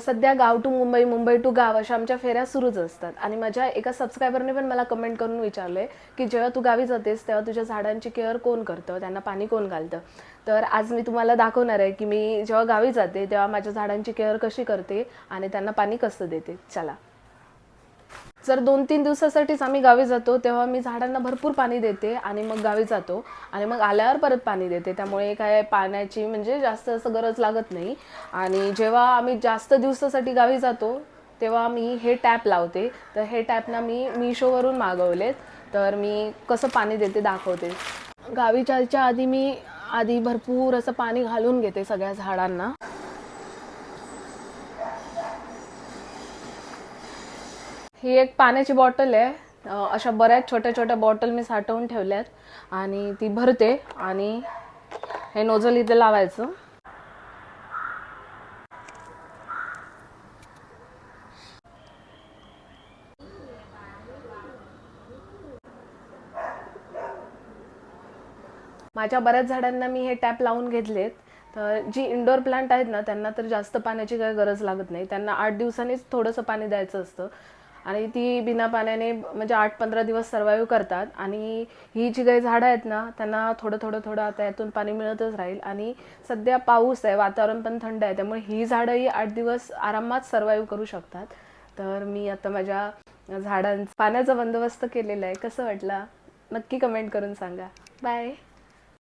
सध्या गाव to Mumbai Mumbai to गाव अशा आमच्या फेऱ्या सुरूच असतात. आणि माझ्या एका सबस्क्रायबरने पण मला कमेंट करून विचारले की जेव्हा तू गावी जातेस तेव्हा तुझ्या झाडांची केअर कोण करतं? त्यांना पाणी कोण घालतं? तर आज मी तुम्हाला दाखवणार आहे की मी जेव्हा गावी जाते तेव्हा माझ्या झाडांची केअर कशी करते आणि त्यांना पाणी कसं देते. चला. जर दोन तीन दिवसासाठीच आम्ही गावी जातो तेव्हा मी झाडांना भरपूर पाणी देते आणि मग गावी जातो आणि मग आल्यावर परत पाणी देते. त्यामुळे काय पाण्याची म्हणजे जास्त असं गरज लागत नाही. आणि जेव्हा आम्ही जास्त दिवसासाठी गावी जातो तेव्हा मी हे टॅप लावते. तर हे टॅपना मी मिशोवरून मागवलेत. तर मी कसं पाणी देते दाखवते. गावी जायच्या आधी मी आधी भरपूर असं पाणी घालून घेते सगळ्या झाडांना. ही एक पाण्याची बॉटल आहे. अशा बऱ्याच छोट्या छोट्या बॉटल मी साठवून ठेवल्यात. आणि ती भरते आणि हे नोझल इथे लावायचं. माझ्या बऱ्याच झाडांना मी हे टॅप लावून घेतलेत. तर जी इंडोर प्लांट आहेत ना त्यांना तर जास्त पाण्याची काही गरज लागत नाही. त्यांना आठ दिवसांनीच थोडंसं पाणी द्यायचं असतं. आणि ती बिना पाण्याने म्हणजे आठ पंधरा दिवस सर्वाईव्ह करतात. आणि ही जी काही झाडं आहेत ना त्यांना थोडं थोडं थोडं आता यातून पाणी मिळतच राहील. आणि सध्या पाऊस आहे वातावरण पण थंड आहे त्यामुळे ही झाडंही आठ दिवस आरामात सर्वाईव्ह करू शकतात. तर मी आता माझ्या झाडांचा पाण्याचा बंदोबस्त केलेला आहे. कसं वाटलं? नक्की कमेंट करून सांगा. बाय